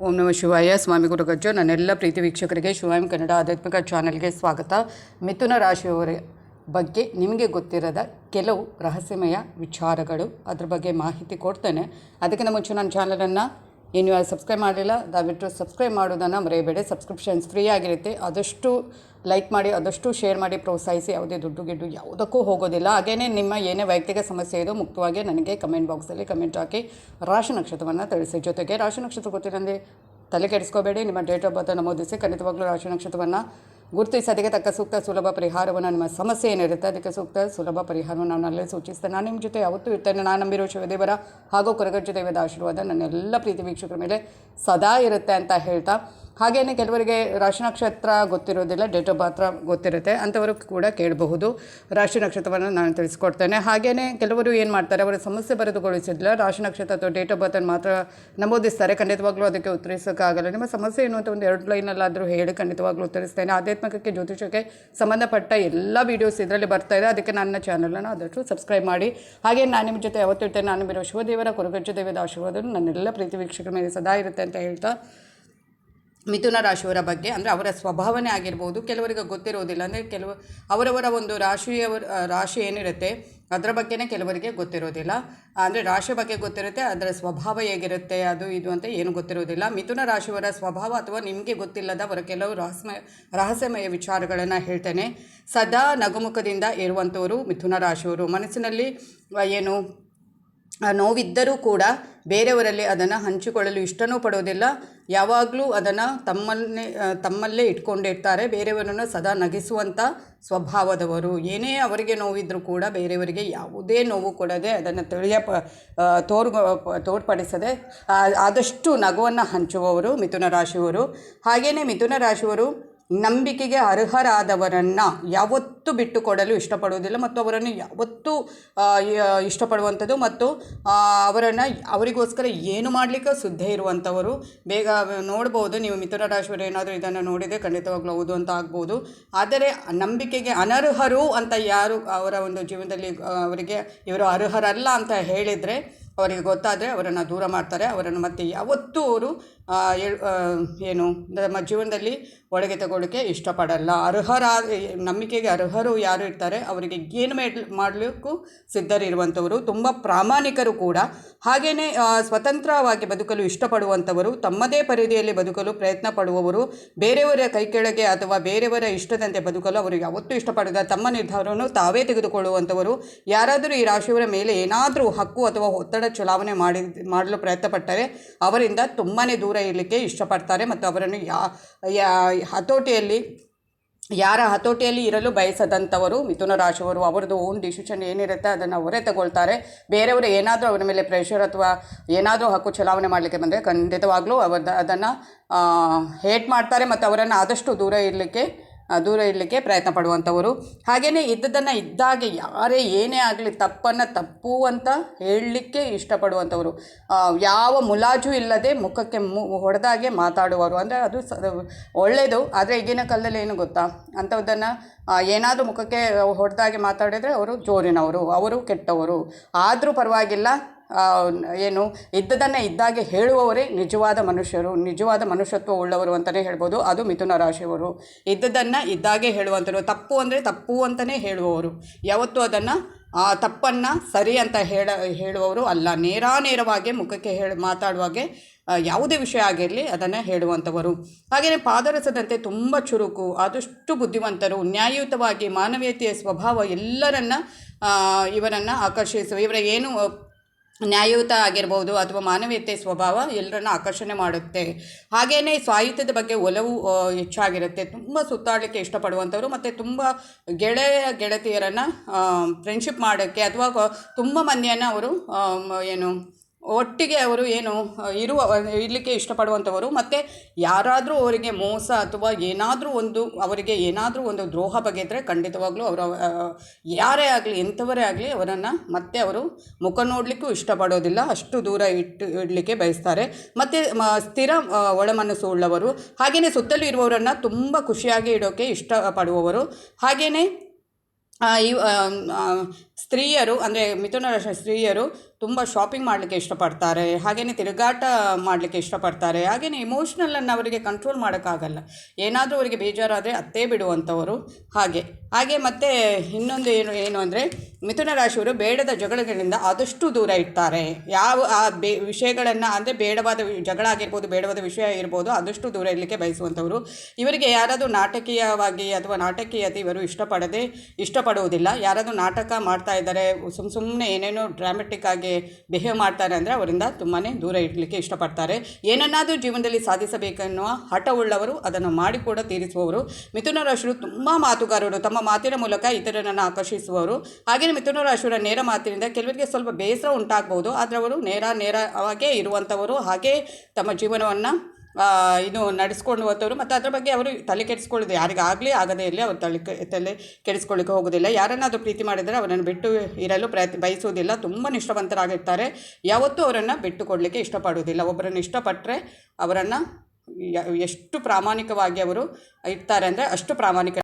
ಓಂ ನಮ ಶಿವಾಯ. ಸ್ವಾಮಿ ಗುರುಗಜ್ಜು ನನ್ನೆಲ್ಲ ಪ್ರೀತಿ ವೀಕ್ಷಕರಿಗೆ ಶಿವಾಯಂ ಕನ್ನಡ ಆಧ್ಯಾತ್ಮಿಕ ಚಾನಲ್ಗೆ ಸ್ವಾಗತ. ಮಿಥುನ ರಾಶಿಯವರ ಬಗ್ಗೆ ನಿಮಗೆ ಗೊತ್ತಿರದ ಕೆಲವು ರಹಸ್ಯಮಯ ವಿಚಾರಗಳು, ಅದ್ರ ಬಗ್ಗೆ ಮಾಹಿತಿ ಕೊಡ್ತೇನೆ. ಅದಕ್ಕಿಂತ ಮುಂಚೆ ನನ್ನ ಚಾನಲನ್ನು ಇನ್ನು ಯಾರು ಸಬ್ಸ್ಕ್ರೈಬ್ ಮಾಡಲಿಲ್ಲ ದಯವಿಟ್ಟು ಸಬ್ಸ್ಕ್ರೈಬ್ ಮಾಡೋದನ್ನು ಮರೆಯಬೇಡಿ. ಸಬ್ಸ್ಕ್ರಿಪ್ಷನ್ಸ್ ಫ್ರೀ ಆಗಿರುತ್ತೆ. ಆದಷ್ಟು ಲೈಕ್ ಮಾಡಿ, ಆದಷ್ಟು ಶೇರ್ ಮಾಡಿ, ಪ್ರೋತ್ಸಾಹಿಸಿ. ಯಾವುದೇ ದುಡ್ಡು ಗಿಡ್ಡು ಯಾವುದಕ್ಕೂ ಹೋಗೋದಿಲ್ಲ. ಹಾಗೆಯೇ ನಿಮ್ಮ ಏನೇ ವೈಯಕ್ತಿಕ ಸಮಸ್ಯೆ ಇದೋ ಮುಕ್ತವಾಗಿ ನನಗೆ ಕಮೆಂಟ್ ಬಾಕ್ಸಲ್ಲಿ ಕಮೆಂಟ್ ಹಾಕಿ. ರಾಶಿ ನಕ್ಷತ್ರವನ್ನು ತಿಳಿಸಿ. ಜೊತೆಗೆ ರಾಶಿ ನಕ್ಷತ್ರ ಗೊತ್ತಿರಂದೆ ತಲೆ ಕೆಡಿಸ್ಕೋಬೇಡಿ. ನಿಮ್ಮ ಡೇಟ್ ಆಫ್ ಬರ್ತ್ ನಮೂದಿಸಿ ಖಂಡಿತವಾಗ್ಲೂ ರಾಶಿ ನಕ್ಷತ್ರವನ್ನು ಗುರುತಿಸಿ ಅದಕ್ಕೆ ತಕ್ಕ ಸೂಕ್ತ ಸುಲಭ ಪರಿಹಾರವನ್ನು ನಿಮ್ಮ ಸಮಸ್ಯೆ ಏನಿರುತ್ತೆ, ಅದಕ್ಕೆ ಸೂಕ್ತ ಸುಲಭ ಪರಿಹಾರವನ್ನು ನಾನು ಅಲ್ಲೇ ಸೂಚಿಸ್ತೇನೆ. ನಾನು ನಿಮ್ಮ ಜೊತೆ ಯಾವತ್ತೂ ಇರ್ತೇನೆ. ನಾನು ನಂಬಿರೋ ಶಿವದೇವರ ಹಾಗೂ ಕೊರಗಜ್ಜ ದೇವದ ಆಶೀರ್ವಾದ ನನ್ನೆಲ್ಲ ಪ್ರೀತಿ ವೀಕ್ಷಕರ ಮೇಲೆ ಸದಾ ಇರುತ್ತೆ ಅಂತ ಹೇಳ್ತಾ ಹಾಗೆಯೇ ಕೆಲವರಿಗೆ ರಾಶಿ ನಕ್ಷತ್ರ ಗೊತ್ತಿರೋದಿಲ್ಲ, ಡೇಟ್ ಆಫ್ ಬರ್ತ್ ಗೊತ್ತಿರುತ್ತೆ ಅಂಥವರು ಕೂಡ ಕೇಳಬಹುದು. ರಾಶಿ ನಕ್ಷತ್ರವನ್ನು ನಾನು ತಿಳಿಸ್ಕೊಡ್ತೇನೆ. ಹಾಗೆಯೇ ಕೆಲವರು ಏನು ಮಾಡ್ತಾರೆ, ಅವರ ಸಮಸ್ಯೆ ಬರೆದುಗೊಳಿಸಿದ್ಲ ರಾಶಿ ನಕ್ಷತ್ರ ಅಥವಾ ಡೇಟ್ ಆಫ್ ಬರ್ತನ್ನು ಮಾತ್ರ ನಮೂದಿಸ್ತಾರೆ. ಖಂಡಿತವಾಗ್ಲೂ ಅದಕ್ಕೆ ಉತ್ತರಿಸೋಕ್ಕಾಗಲ್ಲ. ನಿಮ್ಮ ಸಮಸ್ಯೆ ಏನು ಅಂತ ಒಂದು ಎರಡು ಲೈನಲ್ಲಾದರೂ ಹೇಳಿ ಖಂಡಿತವಾಗ್ಲೂ ಉತ್ತರಿಸ್ತೇನೆ. ಆಧ್ಯಾತ್ಮಿಕಕ್ಕೆ ಜ್ಯೋತಿಷಕ್ಕೆ ಸಂಬಂಧಪಟ್ಟ ಎಲ್ಲ ವೀಡಿಯೋಸ್ ಇದರಲ್ಲಿ ಬರ್ತಾ ಇದೆ. ಅದಕ್ಕೆ ನನ್ನ ಚಾನಲನ್ನು ಆದಷ್ಟು ಸಬ್ಸ್ಕ್ರೈಬ್ ಮಾಡಿ. ಹಾಗೆ ನಾನು ನಿಮ್ಮ ಜೊತೆ ಯಾವತ್ತೂ ಇರ್ತೇನೆ. ನಾನು ಬಿರೋ ಶಿವದೇವರ ಕೊರಗಜ್ಜ ದೇವದ ಆಶೀರ್ವಾದ ನನ್ನೆಲ್ಲ ಪ್ರೀತಿ ವೀಕ್ಷಕರ ಮೇಲೆ ಸದಾ ಇರುತ್ತೆ ಅಂತ ಹೇಳ್ತಾ ಮಿಥುನ ರಾಶಿಯವರ ಬಗ್ಗೆ, ಅಂದರೆ ಅವರ ಸ್ವಭಾವನೇ ಆಗಿರ್ಬೋದು. ಕೆಲವರಿಗೆ ಗೊತ್ತಿರೋದಿಲ್ಲ. ಅಂದರೆ ಕೆಲವು, ಅವರವರ ಒಂದು ರಾಶಿಯವರ ರಾಶಿ ಏನಿರುತ್ತೆ, ಅದರ ಬಗ್ಗೆನೇ ಕೆಲವರಿಗೆ ಗೊತ್ತಿರೋದಿಲ್ಲ. ಅಂದರೆ ರಾಶಿ ಬಗ್ಗೆ ಗೊತ್ತಿರುತ್ತೆ, ಅದರ ಸ್ವಭಾವ ಹೇಗಿರುತ್ತೆ, ಅದು ಇದು ಅಂತ ಏನು ಗೊತ್ತಿರೋದಿಲ್ಲ. ಮಿಥುನ ರಾಶಿಯವರ ಸ್ವಭಾವ ಅಥವಾ ನಿಮಗೆ ಗೊತ್ತಿಲ್ಲದ ಅವರ ಕೆಲವು ರಹಸ್ಯ ರಹಸ್ಯಮಯ ವಿಚಾರಗಳನ್ನು ಹೇಳ್ತೇನೆ. ಸದಾ ನಗುಮುಖದಿಂದ ಇರುವಂಥವರು ಮಿಥುನ ರಾಶಿಯವರು. ಮನಸ್ಸಿನಲ್ಲಿ ಏನು ನೋವಿದ್ದರೂ ಕೂಡ ಬೇರೆಯವರಲ್ಲಿ ಅದನ್ನು ಹಂಚಿಕೊಳ್ಳಲು ಇಷ್ಟನೂ ಪಡೋದಿಲ್ಲ. ಯಾವಾಗಲೂ ಅದನ್ನು ತಮ್ಮನ್ನೇ ತಮ್ಮಲ್ಲೇ ಇಟ್ಕೊಂಡಿರ್ತಾರೆ ಬೇರೆಯವರನ್ನು ಸದಾ ನಗಿಸುವಂಥ ಸ್ವಭಾವದವರು. ಏನೇ ಅವರಿಗೆ ನೋವಿದ್ದರೂ ಕೂಡ ಬೇರೆಯವರಿಗೆ ಯಾವುದೇ ನೋವು ಕೊಡದೆ ಅದನ್ನು ತಿಳಿಯ, ಪ ತೋರ್ ತೋರ್ಪಡಿಸದೆ ಆದಷ್ಟು ನಗುವನ್ನು ಹಂಚುವವರು ಮಿಥುನ ರಾಶಿಯವರು. ಹಾಗೆಯೇ ಮಿಥುನ ರಾಶಿಯವರು ನಂಬಿಕೆಗೆ ಅರ್ಹರಾದವರನ್ನು ಯಾವತ್ತೂ ಬಿಟ್ಟುಕೊಡಲು ಇಷ್ಟಪಡುವುದಿಲ್ಲ ಮತ್ತು ಅವರನ್ನು ಯಾವತ್ತೂ ಇಷ್ಟಪಡುವಂಥದ್ದು ಮತ್ತು ಅವರನ್ನು ಅವರಿಗೋಸ್ಕರ ಏನು ಮಾಡಲಿಕ್ಕೆ ಸಿದ್ಧ ಇರುವಂಥವರು. ಬೇಗ ನೋಡ್ಬೋದು, ನೀವು ಮಿಥುನ ರಾಶಿಯವರು ಏನಾದರೂ ಇದನ್ನು ನೋಡಿದರೆ ಖಂಡಿತವಾಗ್ಲೂ ಹೌದು ಅಂತ ಆಗ್ಬೋದು. ಆದರೆ ನಂಬಿಕೆಗೆ ಅನರ್ಹರು ಅಂತ ಯಾರು ಅವರ ಒಂದು ಜೀವನದಲ್ಲಿ ಅವರಿಗೆ ಇವರು ಅರ್ಹರಲ್ಲ ಅಂತ ಹೇಳಿದರೆ, ಅವರಿಗೆ ಗೊತ್ತಾದರೆ ಅವರನ್ನು ದೂರ ಮಾಡ್ತಾರೆ. ಅವರನ್ನು ಮತ್ತೆ ಯಾವತ್ತೂ ಅವರು ಏನು, ನಮ್ಮ ಜೀವನದಲ್ಲಿ ಒಳಗೆ ತಗೊಳ್ಳೋಕ್ಕೆ ಇಷ್ಟಪಡಲ್ಲ. ಅರ್ಹರ ನಂಬಿಕೆಗೆ ಅರ್ಹರು ಯಾರು ಇರ್ತಾರೆ, ಅವರಿಗೆ ಏನು ಮೇಡ್ ಮಾಡಲಿಕ್ಕೂ ಸಿದ್ಧರಿರುವಂಥವರು, ತುಂಬ ಪ್ರಾಮಾಣಿಕರು ಕೂಡ. ಹಾಗೆಯೇ ಸ್ವತಂತ್ರವಾಗಿ ಬದುಕಲು ಇಷ್ಟಪಡುವಂಥವರು, ತಮ್ಮದೇ ಪರಿಧಿಯಲ್ಲಿ ಬದುಕಲು ಪ್ರಯತ್ನ ಪಡುವವರು, ಬೇರೆಯವರ ಕೈ ಕೆಳಗೆ ಅಥವಾ ಬೇರೆಯವರ ಇಷ್ಟದಂತೆ ಬದುಕಲು ಅವರು ಯಾವತ್ತೂ ಇಷ್ಟಪಡದ, ತಮ್ಮ ನಿರ್ಧಾರವನ್ನು ತಾವೇ ತೆಗೆದುಕೊಳ್ಳುವಂಥವರು. ಯಾರಾದರೂ ಈ ರಾಶಿಯವರ ಮೇಲೆ ಏನಾದರೂ ಹಕ್ಕು ಅಥವಾ ಒತ್ತಡ ಚಲಾವಣೆ ಮಾಡಿ, ಮಾಡಲು ಪ್ರಯತ್ನಪಟ್ಟರೆ, ಅವರಿಂದ ತುಂಬಾ ದೂರ ಇರಲಿಕ್ಕೆ ಇಷ್ಟಪಡ್ತಾರೆ ಮತ್ತು ಅವರನ್ನು ಯಾ ಯಾ ಹತೋಟಿಯಲ್ಲಿ, ಯಾರ ಹತೋಟಿಯಲ್ಲಿ ಇರಲು ಬಯಸದಂಥವರು ಮಿಥುನ ರಾಶಿಯವರು ಅವರದ್ದು ಓನ್ ಡಿಸಿಷನ್ ಏನಿರುತ್ತೆ ಅದನ್ನು ಅವರೇ ತಗೊಳ್ತಾರೆ. ಬೇರೆಯವರು ಏನಾದರೂ ಅವರ ಮೇಲೆ ಪ್ರೆಷರ್ ಅಥವಾ ಏನಾದರೂ ಹಕ್ಕು ಚಲಾವಣೆ ಮಾಡಲಿಕ್ಕೆ ಬಂದರೆ ಖಂಡಿತವಾಗಲೂ ಅವರ ಅದನ್ನು ಹೇಟ್ ಮಾಡ್ತಾರೆ ಮತ್ತು ಅವರನ್ನು ಆದಷ್ಟು ದೂರ ಇರಲಿಕ್ಕೆ ದೂರ ಇರಲಿಕ್ಕೆ ಪ್ರಯತ್ನ ಪಡುವಂಥವರು. ಹಾಗೆಯೇ ಇದ್ದದನ್ನು ಇದ್ದಾಗೆ ಯಾರೇ ಏನೇ ಆಗಲಿ ತಪ್ಪನ್ನು ತಪ್ಪು ಅಂತ ಹೇಳಲಿಕ್ಕೆ ಇಷ್ಟಪಡುವಂಥವರು. ಯಾವ ಮುಲಾಜು ಇಲ್ಲದೆ ಮುಖಕ್ಕೆ ಮು, ಹೊಡೆದಾಗೆ ಮಾತಾಡುವರು ಅಂದರೆ ಅದು ಸ ಒಳ್ಳೆಯದು ಆದರೆ ಈಗಿನ ಕಾಲದಲ್ಲಿ ಏನು ಗೊತ್ತಾ? ಅಂಥದ್ದನ್ನು ಏನಾದರೂ ಮುಖಕ್ಕೆ ಹೊಡೆದಾಗೆ ಮಾತಾಡಿದರೆ ಅವರು ಜೋರಿನವರು, ಅವರು ಕೆಟ್ಟವರು. ಆದರೂ ಪರವಾಗಿಲ್ಲ. ಏನು ಇದ್ದದನ್ನು ಇದ್ದಾಗೆ ಹೇಳುವವರೇ ನಿಜವಾದ ಮನುಷ್ಯರು, ನಿಜವಾದ ಮನುಷ್ಯತ್ವ ಉಳ್ಳವರು ಅಂತಲೇ ಹೇಳ್ಬೋದು. ಅದು ಮಿಥುನ ರಾಶಿಯವರು. ಇದ್ದದನ್ನು ಇದ್ದಾಗೆ ಹೇಳುವಂಥವ್ರು. ತಪ್ಪು ಅಂದರೆ ತಪ್ಪು ಅಂತಲೇ ಹೇಳುವವರು. ಯಾವತ್ತೂ ಅದನ್ನು, ಆ, ತಪ್ಪನ್ನು ಸರಿ ಅಂತ ಹೇಳ, ಹೇಳುವವರು ಅಲ್ಲ. ನೇರಾನೇರವಾಗಿ ಮುಖಕ್ಕೆ ಹೇಳಿ, ಮಾತಾಡುವಾಗೆ ಯಾವುದೇ ವಿಷಯ ಆಗಿರಲಿ ಅದನ್ನು ಹೇಳುವಂಥವರು. ಹಾಗೆಯೇ ಪಾದರಸದಂತೆ ತುಂಬ ಚುರುಕು, ಆದಷ್ಟು ಬುದ್ಧಿವಂತರು, ನ್ಯಾಯಯುತವಾಗಿ ಮಾನವೀಯತೆಯ ಸ್ವಭಾವ ಎಲ್ಲರನ್ನ ಇವರನ್ನು ಆಕರ್ಷಿಸುವ, ಇವರ ಏನು ನ್ಯಾಯಯುತ ಆಗಿರ್ಬೋದು ಅಥವಾ ಮಾನವೀಯತೆ ಸ್ವಭಾವ ಎಲ್ಲರನ್ನ ಆಕರ್ಷಣೆ ಮಾಡುತ್ತೆ. ಹಾಗೆಯೇ ಸಾಹಿತ್ಯದ ಬಗ್ಗೆ ಒಲವು ಹೆಚ್ಚಾಗಿರುತ್ತೆ. ತುಂಬ ಸುತ್ತಾಡಲಿಕ್ಕೆ ಇಷ್ಟಪಡುವಂಥವ್ರು ಮತ್ತು ತುಂಬ ಗೆಳೆಯ, ಗೆಳತಿಯರನ್ನು ಫ್ರೆಂಡ್ಶಿಪ್ ಮಾಡೋಕ್ಕೆ ಅಥವಾ ತುಂಬ ಮಂದಿಯನ್ನು ಅವರು ಏನು ಒಟ್ಟಿಗೆ ಅವರು ಏನು ಇರುವ, ಇರಲಿಕ್ಕೆ ಇಷ್ಟಪಡುವಂಥವರು, ಮತ್ತು ಯಾರಾದರೂ ಅವರಿಗೆ ಮೋಸ ಅಥವಾ ಏನಾದರೂ ಒಂದು, ಅವರಿಗೆ ಏನಾದರೂ ಒಂದು ದ್ರೋಹ ಬಗೆದ್ರೆ ಖಂಡಿತವಾಗ್ಲೂ ಅವರು ಯಾರೇ ಆಗಲಿ, ಎಂಥವರೇ ಆಗಲಿ ಅವರನ್ನು ಮತ್ತೆ ಅವರು ಮುಖ ನೋಡಲಿಕ್ಕೂ ಇಷ್ಟಪಡೋದಿಲ್ಲ. ಅಷ್ಟು ದೂರ ಇಟ್ಟು, ಇಡಲಿಕ್ಕೆ ಬಯಸ್ತಾರೆ. ಮತ್ತು ಸ್ಥಿರ ಒಳಮನಸ್ಸು ಉಳ್ಳವರು ಹಾಗೆಯೇ ಸುತ್ತಲೂ ಇರುವವರನ್ನು ತುಂಬ ಖುಷಿಯಾಗಿ ಇಡೋಕ್ಕೆ ಇಷ್ಟಪಡುವವರು. ಹಾಗೆಯೇ ಸ್ತ್ರೀಯರು, ಅಂದರೆ ಮಿಥುನ ರಾಶಿ ಸ್ತ್ರೀಯರು ತುಂಬ ಶಾಪಿಂಗ್ ಮಾಡಲಿಕ್ಕೆ ಇಷ್ಟಪಡ್ತಾರೆ. ಹಾಗೆಯೇ ತಿರುಗಾಟ ಮಾಡಲಿಕ್ಕೆ ಇಷ್ಟಪಡ್ತಾರೆ. ಹಾಗೆಯೇ ಇಮೋಷ್ನಲನ್ನು ಅವರಿಗೆ ಕಂಟ್ರೋಲ್ ಮಾಡೋಕ್ಕಾಗಲ್ಲ. ಏನಾದರೂ ಅವರಿಗೆ ಬೇಜಾರಾದರೆ ಅತ್ತೇ ಬಿಡುವಂಥವರು ಹಾಗೆ. ಹಾಗೆ ಮತ್ತು ಇನ್ನೊಂದು ಏನು ಏನು ಅಂದರೆ ಮಿಥುನ ರಾಶಿಯವರು ಬೇಡದ ಜಗಳಗಳಿಂದ ಆದಷ್ಟು ದೂರ ಇಡ್ತಾರೆ ಯಾವ, ಆ ಬೇ, ವಿಷಯಗಳನ್ನು, ಅಂದರೆ ಬೇಡವಾದ ಜಗಳ ಆಗಿರ್ಬೋದು, ಬೇಡವಾದ ವಿಷಯ ಇರ್ಬೋದು ಆದಷ್ಟು ದೂರ ಇರಲಿಕ್ಕೆ ಬಯಸುವಂಥವರು ಇವರಿಗೆ ಯಾರಾದರೂ ನಾಟಕೀಯವಾಗಿ ಅಥವಾ ನಾಟಕೀಯತೆ ಇವರು ಇಷ್ಟಪಡದೆ, ಇಷ್ಟಪಡುವುದಿಲ್ಲ. ಯಾರಾದರೂ ನಾಟಕ ಮಾಡ್ತಾ ಇದ್ದಾರೆ. ಸುಮ್ಮ ಸುಮ್ಮನೆ ಏನೇನೋ ಡ್ರಾಮೆಟಿಕ್ ಆಗಿ ಬಿಹೇವ್ ಮಾಡ್ತಾರೆ ಅಂದರೆ ಅವರಿಂದ ತುಂಬಾ ದೂರ ಇಡಲಿಕ್ಕೆ ಇಷ್ಟಪಡ್ತಾರೆ. ಏನನ್ನಾದರೂ ಜೀವನದಲ್ಲಿ ಸಾಧಿಸಬೇಕೆನ್ನುವ ಹಠವುಳ್ಳವರು ಅದನ್ನು ಮಾಡಿ ಕೂಡ ತೀರಿಸುವವರು. ಮಿಥುನ ರಾಶಿಯರು ತುಂಬ ಮಾತುಗಾರರು. ತಮ್ಮ ಮಾತಿನ ಮೂಲಕ ಇತರರನ್ನು ಆಕರ್ಷಿಸುವವರು. ಹಾಗೆಯೇ ಮಿಥುನ ರಾಶಿಯವರ ನೇರ ಮಾತಿನಿಂದ ಕೆಲವರಿಗೆ ಸ್ವಲ್ಪ ಬೇಸರ ಉಂಟಾಗ್ಬೋದು. ಆದರೆ ಅವರು ನೇರ ನೇರವಾಗೇ ಇರುವಂಥವರು ಹಾಗೇ ತಮ್ಮ ಜೀವನವನ್ನು ಇದು ನಡೆಸ್ಕೊಂಡು ಹೋಗ್ತವ್ರು ಮತ್ತು ಅದರ ಬಗ್ಗೆ ಅವರು ತಲೆ ಕೆಡಿಸ್ಕೊಳ್ಳೋದು ಯಾರಿಗಾಗಲಿ ಆಗದೇ ಇರಲಿ, ಅವರು ತಲೆ ತಲೆ ಕೆಡಿಸ್ಕೊಳ್ಳಿಕ್ಕೆ ಹೋಗೋದಿಲ್ಲ. ಯಾರನ್ನಾದರೂ ಪ್ರೀತಿ ಮಾಡಿದರೆ ಅವರನ್ನು ಬಿಟ್ಟು ಇರಲು ಪ್ರಯತ್ನ, ಬಯಸುವುದಿಲ್ಲ. ತುಂಬ ನಿಷ್ಠವಂತರಾಗಿರ್ತಾರೆ. ಯಾವತ್ತೂ ಅವರನ್ನು ಬಿಟ್ಟು ಕೊಡಲಿಕ್ಕೆ ಇಷ್ಟಪಡುವುದಿಲ್ಲ. ಒಬ್ಬರನ್ನು ಇಷ್ಟಪಟ್ಟರೆ ಅವರನ್ನು ಎಷ್ಟು ಪ್ರಾಮಾಣಿಕವಾಗಿ ಅವರು ಇರ್ತಾರೆ ಅಂದರೆ ಅಷ್ಟು ಪ್ರಾಮಾಣಿಕ